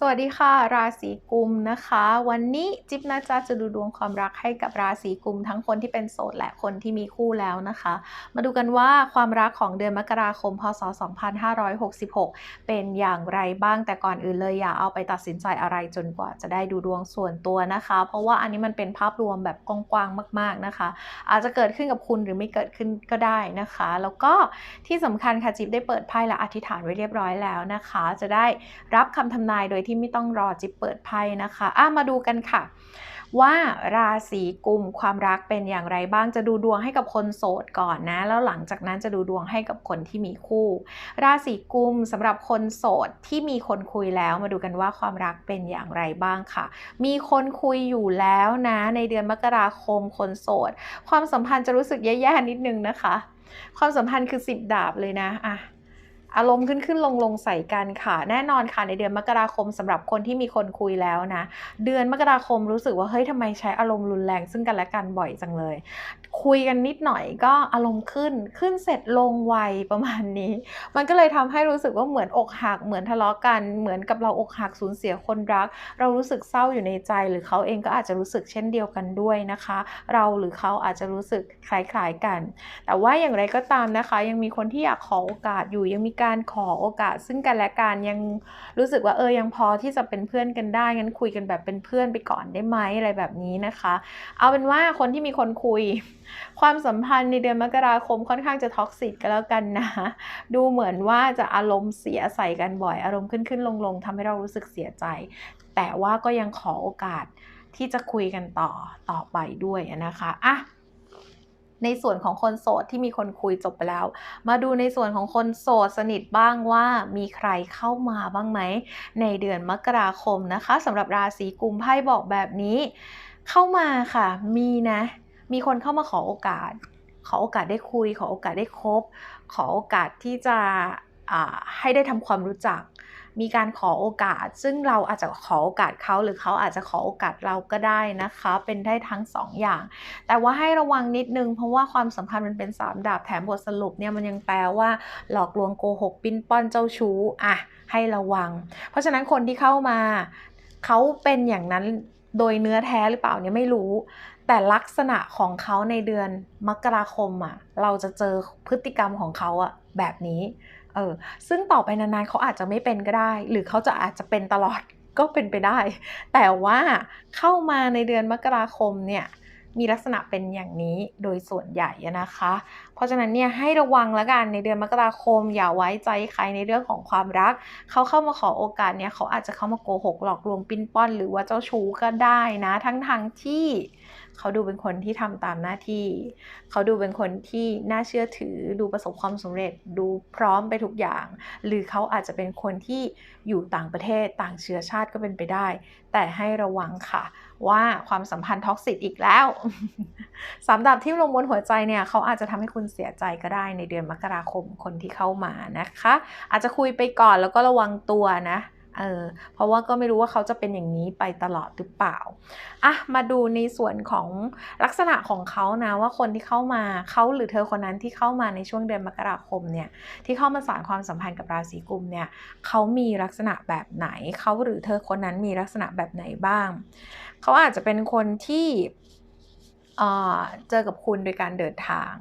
สวัสดีค่ะ ราศีกุมนะคะ วันนี้จิ๊บนะจ๊ะจะดูดวงความรักให้กับราศีกุม ทั้งคนที่เป็นโสดและคนที่มีคู่แล้วนะคะ มาดูกันว่าความรักของเดือนมกราคม พศ 2566 เป็นอย่างไรบ้างแต่ก่อนอื่นเลยอย่าเอาไปตัดสินใจอะไรจนกว่าจะได้ดูดวงส่วนตัวนะคะ เพราะว่าอันนี้มันเป็นภาพรวมแบบกว้างๆมาก ๆนะคะ อาจจะเกิดขึ้นกับคุณหรือไม่เกิดขึ้นก็ได้นะคะ แล้วก็ที่สำคัญค่ะจิ๊บได้เปิดไพ่และอธิษฐานไว้เรียบร้อยแล้วนะคะ จะได้รับคำทำนายโดยที่ไม่ต้องรอจิบเปิดไพ่นะคะอะมาดูกันค่ะ ว่าราศีกุมความรักเป็นอย่างไรบ้างจะดูดวงให้กับคนโสดก่อนนะ แล้วหลังจากนั้นจะดูดวงให้กับคนที่มีคู่ ราศีกุมสำหรับคนโสดที่มีคนคุยแล้วมาดูกันว่าความรักเป็นอย่างไรบ้างค่ะ มีคนคุยอยู่แล้วนะ ในเดือนมกราคมคนโสด ความสัมพันธ์จะรู้สึกแย่ๆนิดนึงนะคะ ความสัมพันธ์คือสิบดาบเลยนะอะ อารมณ์ขึ้นขึ้นลงลงใส่กันค่ะ แน่นอนค่ะในเดือนมกราคมสำหรับคนที่มีคนคุยแล้วนะ เดือนมกราคมรู้สึกว่าเฮ้ยทำไมใช้อารมณ์รุนแรงซึ่งกันและกันบ่อยจังเลย คุยกันนิดหน่อยก็อารมณ์ขึ้นขึ้นเสร็จลงไวประมาณนี้ มันก็เลยทำให้รู้สึกว่าเหมือนอกหักเหมือนทะเลาะกัน เหมือนกับเราอกหักสูญเสียคนรัก เรารู้สึกเศร้าอยู่ในใจ หรือเขาเองก็อาจจะรู้สึกเช่นเดียวกันด้วยนะคะ เราหรือเขาอาจจะรู้สึกคล้ายๆกัน แต่ว่าอย่างไรก็ตามนะคะ ยังมีคนที่อยากขอโอกาสอยู่ยังมีการการขอโอกาส ซึ่งกันและกันยังรู้สึกว่าเออยังพอที่จะเป็นเพื่อนกันได้งั้นคุยกันแบบเป็นเพื่อนไปก่อนได้ไหมอะไรแบบนี้นะคะ เอาเป็นว่าคนที่มีคนคุย ความสัมพันธ์ในเดือนมกราคมค่อนข้างจะท็อกซิกกันแล้วกันนะดูเหมือนว่าจะอารมณ์เสียใส่กันบ่อยอารมณ์ขึ้นขึ้นลงลงทำให้เรารู้สึกเสียใจ แต่ว่าก็ยังขอโอกาสที่จะคุยกันต่อต่อไปด้วยนะคะอะ ในส่วนของคนโสดที่มีคนคุยจบไปแล้ว มาดูในส่วนของคนโสดสนิทบ้างว่ามีใครเข้ามาบ้างไหม ในเดือนมกราคมนะคะสำหรับราศีกุมไพ่บอกแบบนี้ เข้ามาค่ะ มีนะ มีคนเข้ามาขอโอกาส ขอโอกาสได้คุย ขอโอกาสได้คบ ขอโอกาสที่จะ ให้ได้ทำความรู้จัก มีการขอโอกาส ซึ่งเราอาจจะขอโอกาสเขาหรือเขาอาจจะขอโอกาสเราก็ได้นะคะ เป็นได้ทั้งสองอย่าง แต่ว่าให้ระวังนิดนึง เพราะว่าความสัมพันธ์มันเป็นสามดาบแถมบทสรุปเนี่ยมันยังแปลว่า หลอกลวงโกหกปิ้นป้อนเจ้าชู้อะให้ระวัง เพราะฉะนั้นคนที่เข้ามาเขาเป็นอย่างนั้นโดยเนื้อแท้หรือเปล่าเนี่ยไม่รู้ แต่ลักษณะของเขาในเดือนมกราคมอะเราจะเจอพฤติกรรมของเขาอะแบบนี้ เออซึ่งต่อไปนานๆเขาอาจจะไม่เป็นก็ได้ หรือเขาจะอาจจะเป็นตลอดก็เป็นไปได้ แต่ว่าเข้ามาในเดือนมกราคมเนี่ยมีลักษณะเป็นอย่างนี้โดยส่วนใหญ่นะคะ เพราะฉะนั้นเนี่ยให้ระวังแล้วกันในเดือนมกราคม อย่าไว้ใจใครในเรื่องของความรัก เขาเข้ามาขอโอกาสเนี่ยเขาอาจจะเข้ามาโกหกหลอกลวงปิ้นป้อน หรือว่าเจ้าชู้ก็ได้นะ ทั้งทางที่ เขาดูเป็นคนที่ทำตามหน้าที่ เขาดูเป็นคนที่น่าเชื่อถือ ดูประสบความสำเร็จ ดูพร้อมไปทุกอย่าง หรือเขาอาจจะเป็นคนที่อยู่ต่างประเทศต่างเชื้อชาติก็เป็นไปได้ แต่ให้ระวังค่ะ ว่าความสัมพันธ์ท็อกซิกอีกแล้วสามดาบที่ลงบนหัวใจเนี่ยเขาอาจจะทำให้คุณเสียใจก็ได้ในเดือนมกราคมคนที่เข้ามานะคะ อาจจะคุยไปก่อนแล้วก็ระวังตัวนะ เออเพราะว่าก็ไม่รู้ว่าเขาจะเป็นอย่างนี้ไปตลอดหรือเปล่าอะมาดูในส่วนของลักษณะของเขานะว่าคนที่เข้ามาเขาหรือเธอคนนั้นที่เข้ามาในช่วงเดือนมกราคมเนี่ยที่เข้ามาสานความสัมพันธ์กับราศีกุมเนี่ยเขามีลักษณะแบบไหนเขาหรือเธอคนนั้นมีลักษณะแบบไหนบ้างเขาอาจจะเป็นคนที่เจอกับคุณโดยการเดินทาง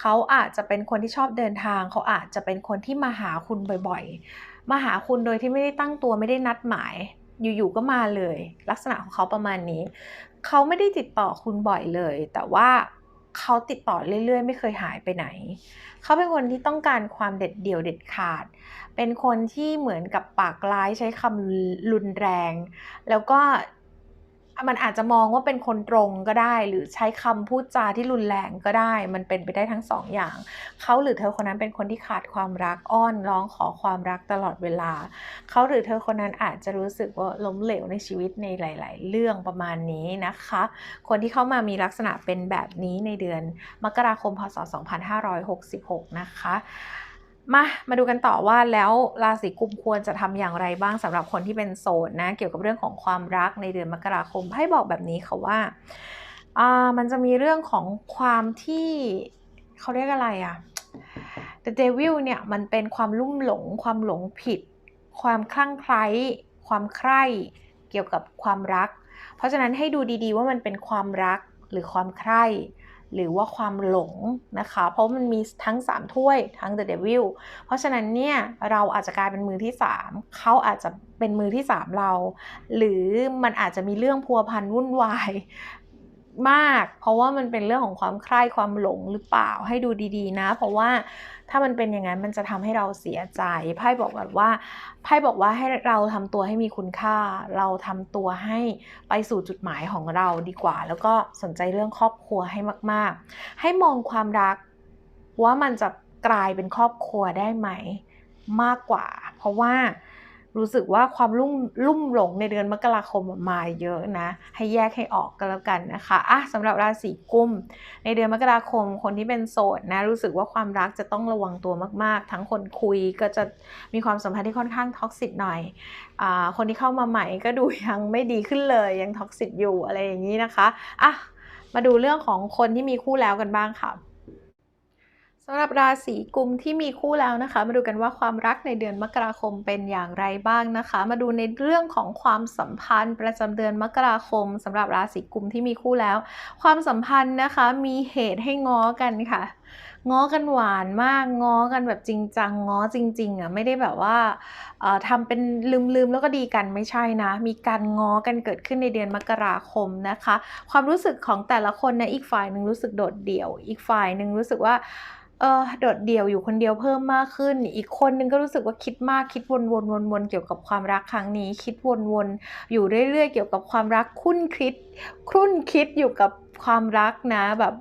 เขาอาจจะเป็นคนที่ชอบเดินทาง เขาอาจจะเป็นคนที่มาหาคุณบ่อยๆ มาหาคุณโดยที่ไม่ได้ตั้งตัวไม่ได้นัดหมาย อยู่ๆก็มาเลย ลักษณะของเขาประมาณนี้ เขาไม่ได้ติดต่อคุณบ่อยเลย แต่ว่าเขาติดต่อเรื่อยๆ ไม่เคยหายไปไหน เขาเป็นคนที่ต้องการความเด็ดเดี่ยวเด็ดขาด เป็นคนที่เหมือนกับปากร้ายใช้คำรุนแรง แล้วก็ มันอาจจะมองว่าเป็นคนตรงก็ได้ หรือใช้คำพูดจาที่รุนแรงก็ได้ มันเป็นไปได้ทั้งสองอย่าง เขาหรือเธอคนนั้นเป็นคนที่ขาดความรักอ้อนร้องขอความรักตลอดเวลา เขาหรือเธอคนนั้นอาจจะรู้สึกว่าล้มเหลวในชีวิตในหลาย ๆ เรื่องประมาณนี้นะคะ คนที่เข้ามามีลักษณะเป็นแบบนี้ในเดือนมกราคมพศ 2566 นะคะ มามาดูกันต่อว่าแล้วราศีกุมควรจะทำอย่างไรบ้างสำหรับคนที่เป็นโสดนะ เกี่ยวกับเรื่องของความรักในเดือนมกราคมให้บอกแบบนี้ค่ะว่าอ่ามันจะมีเรื่องของความที่เขาเรียกอะไรอะ The Devil เนี่ยมันเป็นความลุ่มหลง ความหลงผิด ความคลั่งไคล้ความใคร่เกี่ยวกับความรัก เพราะฉะนั้นให้ดูดีๆว่ามันเป็นความรักหรือความใคร่ หรือว่าความหลงนะคะ เพราะมันมีทั้ง 3 ถ้วยทั้ง The Devil เพราะฉะนั้นเนี่ยเราอาจจะกลายเป็นมือที่ 3 เขาอาจจะเป็นมือที่ 3 เรา หรือมันอาจจะมีเรื่องพัวพันวุ่นวาย มาก เพราะว่ามันเป็นเรื่องของความใคร่ความหลงหรือเปล่าให้ดูดีๆนะ เพราะว่าถ้ามันเป็นอย่างนั้นมันจะทำให้เราเสียใจไพ่บอกแบบว่าไพ่บอกว่าให้เราทำตัวให้มีคุณค่า เราทำตัวให้ไปสู่จุดหมายของเราดีกว่า แล้วก็สนใจเรื่องครอบครัวให้มาก ๆ ให้มองความรัก ว่ามันจะกลายเป็นครอบครัวได้ไหมมากกว่า เพราะว่า รู้สึกว่าความลุ่มลุ่มหลงในเดือนมกราคมมาเยอะนะ ให้แยกให้ออกก็แล้วกันนะคะอะสำหรับราศีกุม ในเดือนมกราคมคนที่เป็นโสดนะรู้สึกว่าความรักจะต้องระวังตัวมาก ๆ ทั้งคนคุยก็จะมีความสัมพันธ์ที่ค่อนข้างท็อกซิตหน่อยอ่าคนที่เข้ามาใหม่ก็ดูยังไม่ดีขึ้นเลยยังท็อกซิตอยู่อะไรอย่างนี้นะคะอะมาดูเรื่องของคนที่มีคู่แล้วกันบ้างค่ะำหรับราศีกุมที่มีคู่แล้วนะคะ มาดูกันว่าความรักในเดือนมกราคมเป็นอย่างไรบ้างนะคะ มาดูในเรื่องของความสัมพันธ์ประจำเดือนมกราคมสำหรับราศีกุมที่มีคู่แล้ว ความสัมพันธ์นะคะมีเหตุให้ง้อกันค่ะง้อกันหวานมากง้อกันแบบจริงจังง้อจริงๆอะไม่ได้แบบว่าทำเป็นลืมๆแล้วก็ดีกันไม่ใช่นะ มีการง้อกันเกิดขึ้นในเดือนมกราคมนะคะ ความรู้สึกของแต่ละคนนะอีกฝ่ายหนึ่งรู้สึกโดดเดี่ยว อีกฝ่ายหนึ่งรู้สึกว่า เออโดดเดี่ยวอยู่คนเดียวเพิ่มมากขึ้น อีกคนนึงก็รู้สึกว่าคิดมากคิดวนวนวนวนเกี่ยวกับความรักครั้งนี้ คิดวนวนอยู่เรื่อยๆเกี่ยวกับความรักคุ้นคิดคุ้นคิดอยู่กับความรักนะแบบ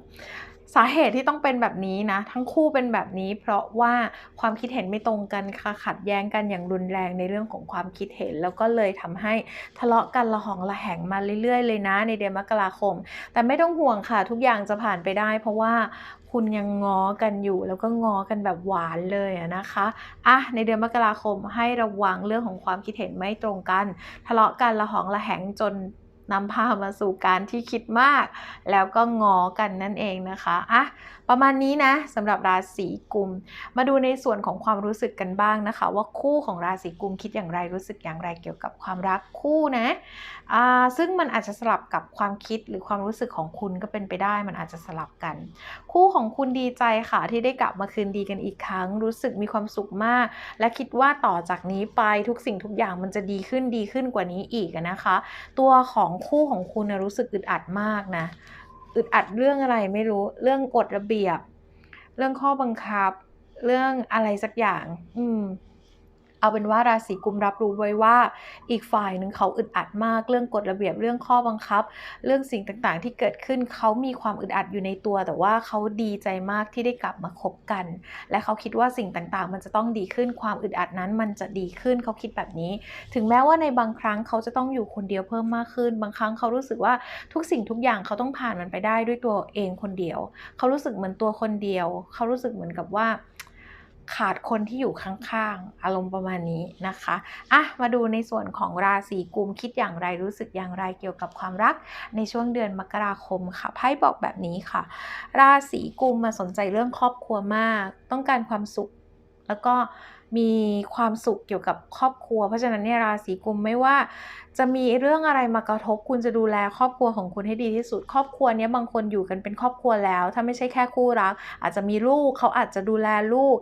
สาเหตุที่ต้องเป็นแบบนี้นะ ทั้งคู่เป็นแบบนี้ เพราะว่าความคิดเห็นไม่ตรงกันค่ะขัดแย้งกันอย่างรุนแรงในเรื่องของความคิดเห็น แล้วก็เลยทำให้ทะเลาะกันละหองละแหงมาเรื่อยๆ เลยนะในเดือนมกราคม แต่ไม่ต้องห่วงค่ะ ทุกอย่างจะผ่านไปได้ เพราะว่าคุณยังง้อกันอยู่แล้วก็ง้อกันแบบหวานเลยนะคะอะในเดือนมกราคมให้ระวังเรื่องของความคิดเห็นไม่ตรงกัน ทะเลาะกันละหองละแหงจน นำพามาสู่การที่คิดมาก แล้วก็งอกันนั่นเองนะคะอะประมาณนี้นะสำหรับราศีกุม มาดูในส่วนของความรู้สึกกันบ้างนะคะ ว่าคู่ของราศีกุมคิดอย่างไรรู้สึกอย่างไรเกี่ยวกับความรักคู่นะอ่าซึ่งมันอาจจะสลับกับความคิดหรือความรู้สึกของคุณก็เป็นไปได้ มันอาจจะสลับกัน คู่ของคุณดีใจค่ะ ที่ได้กลับมาคืนดีกันอีกครั้ง รู้สึกมีความสุขมาก และคิดว่าต่อจากนี้ไปทุกสิ่งทุกอย่างมันจะดีขึ้นดีขึ้นกว่านี้อีกนะคะ ตัวของคู่ของคุณรู้สึกอึดอัดมากนะอึดอัดเรื่องอะไรไม่รู้เรื่องกฎระเบียบ เรื่องข้อบังคับ เรื่องอะไรสักอย่าง อืม เอาเป็นว่าราศีกุมรับรู้ไว้ว่า อีกฝ่ายหนึ่งเขาอึดอัดมากเรื่องกฎระเบียบเรื่องข้อบังคับ เรื่องสิ่งต่างๆ ที่เกิดขึ้นเขามีความอึดอัดอยู่ในตัว แต่ว่าเขาดีใจมากที่ได้กลับมาคบกัน และเขาคิดว่าสิ่งต่างๆ มันจะต้องดีขึ้นความอึดอัดนั้นมันจะดีขึ้นเขาคิดแบบนี้ ถึงแม้ว่าในบางครั้งเขาจะต้องอยู่คนเดียวเพิ่มมากขึ้น บางครั้งเขารู้สึกว่าทุกสิ่งทุกอย่างเขาต้องผ่านมันไปได้ด้วยตัวเองคนเดียว เขารู้สึกเหมือนตัวคนเดียว เขารู้สึกเหมือนกับว่า ขาดคนที่อยู่ข้างๆ อารมณ์ประมาณนี้นะคะอะมาดูในส่วนของราศีกุมคิดอย่างไรรู้สึกอย่างไรเกี่ยวกับความรัก ในช่วงเดือนมกราคมค่ะไพ่บอกแบบนี้ค่ะ ราศีกุมมาสนใจเรื่องครอบครัวมาก ต้องการความสุข แล้วก็ มีความสุขเกี่ยวกับครอบครัว เพราะฉะนั้นเนี่ยราศีกุมไม่ว่า จะมีเรื่องอะไรมากระทบคุณจะดูแลครอบครัวของคุณให้ดีที่สุด ครอบครัวนี้บางคนอยู่กันเป็นครอบครัวแล้ว ถ้าไม่ใช่แค่คู่รัก อาจจะมีลูกเขาอาจจะดูแลลูก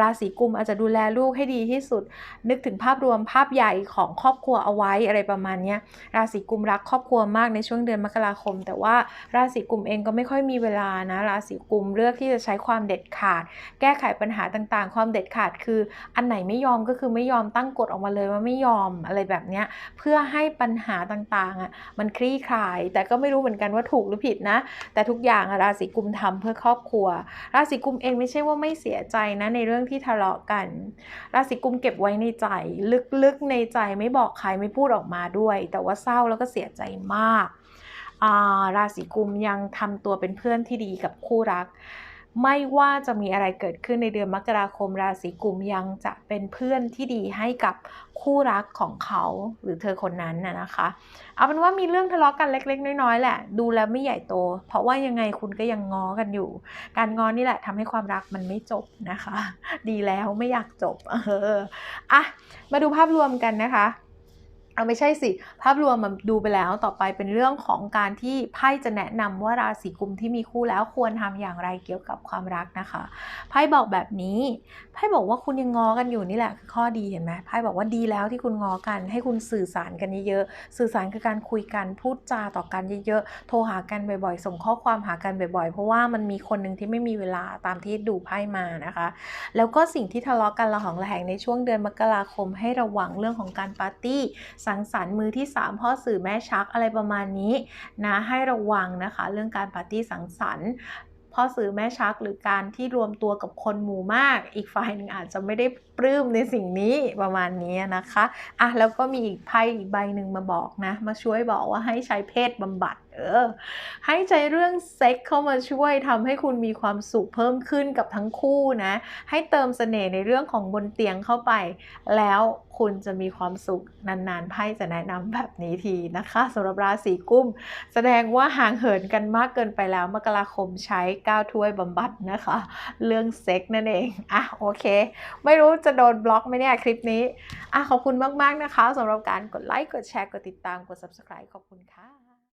ราศีกุมอาจจะดูแลลูกให้ดีที่สุด นึกถึงภาพรวมภาพใหญ่ของครอบครัวเอาไว้อะไรประมาณนี้ราศีกุมรักครอบครัวมากในช่วงเดือนมกราคม แต่ว่าราศีกุมเองก็ไม่ค่อยมีเวลานะราศีกุมเลือกที่จะใช้ความเด็ดขาด แก้ไขปัญหาต่างๆ ความเด็ดขาดคืออันไหนไม่ยอมก็คือไม่ยอมตั้งกฎออกมาเลยว่าไม่ยอมอะไรแบบนี้เพื่อให้ปัญหาต่างๆอะมันคลี่คลาย แต่ก็ไม่รู้เหมือนกันว่าถูกหรือผิดนะ แต่ทุกอย่างราศีกุมทำเพื่อครอบครัว ราศีกุมเองไม่ใช่ว่าไม่เสียใจนะในเรื่องที่ทะเลาะกัน ราศีกุมเก็บไว้ในใจ ลึกๆในใจไม่บอกใครไม่พูดออกมาด้วย แต่ว่าเศร้าแล้วก็เสียใจมากราศีกุมยังทำตัวเป็นเพื่อนที่ดีกับคู่รัก ไม่ว่าจะมีอะไรเกิดขึ้นในเดือนมกราคมราศีกุมยังจะเป็นเพื่อนที่ดีให้กับคู่รักของเขาหรือเธอคนนั้นนะนะคะ เอาเป็นว่ามีเรื่องทะเลาะกันเล็ก ๆ น้อยๆแหละ ดูแล้วไม่ใหญ่โต เพราะว่ายังไงคุณก็ยังง้อกันอยู่ การง้อนี่แหละทำให้ความรักมันไม่จบนะคะ ดีแล้วไม่อยากจบเอออะมาดูภาพรวมกันนะคะ เอาไม่ใช่สิ ภาพรวมมันดูไปแล้วต่อไปเป็นเรื่องของการที่ไพ่จะแนะนำว่าราศีกุมที่มีคู่แล้วควรทำอย่างไรเกี่ยวกับความรักนะคะ ไพ่บอกแบบนี้ไพ่บอกว่าคุณยังงอกันอยู่นี่แหละคือข้อดีเห็นไหมไพ่บอกว่าดีแล้วที่คุณงอกัน ให้คุณสื่อสารกันเยอะๆสื่อสารคือการคุยกันพูดจาต่อกันเยอะๆโทรหากันบ่อยๆ ส่งข้อความหากันบ่อยๆ เพราะว่ามันมีคนหนึ่งที่ไม่มีเวลาตามที่ดูไพ่มานะคะ แล้วก็สิ่งที่ทะเลาะกันระหองระแหงในช่วงเดือนมกราคม ให้ระวังเรื่องของการปาร์ตี้สังสรรค์มือที่ 3 พ่อสื่อแม่ชักอะไรประมาณนี้นะให้ระวังนะคะ เรื่องการปาร์ตี้สังสรรค์พ่อสื่อแม่ชักหรือการที่รวมตัวกับคนหมู่มาก อีกฝ่ายหนึ่งอาจจะไม่ได้ ปลื้มในสิ่งนี้ประมาณนี้นะคะอะแล้วก็มีอีกไพ่อีกใบหนึ่งมาบอกนะ มาช่วยบอกว่าให้ใช้เพศบำบัดเออให้ใจเรื่องเซ็กเข้ามาช่วยทำให้คุณมีความสุขเพิ่มขึ้นกับทั้งคู่นะ ให้เติมเสน่ห์ในเรื่องของบนเตียงเข้าไป แล้วคุณจะมีความสุขนานๆไพ่จะแนะนำแบบนี้ทีนะคะสำหรับราศีกุม แสดงว่าห่างเหินกันมากเกินไปแล้วมกราคมใช้9ถ้วยบำบัดนะคะ เรื่องเซ็กนั่นเองอะโอเค ไม่รู้จะโดนบล็อกไหมเนี่ยคลิปนี้อะขอบคุณมาก ๆ นะคะสำหรับการกดไลค์ กดแชร์ กดติดตาม กด subscribe ขอบคุณค่ะ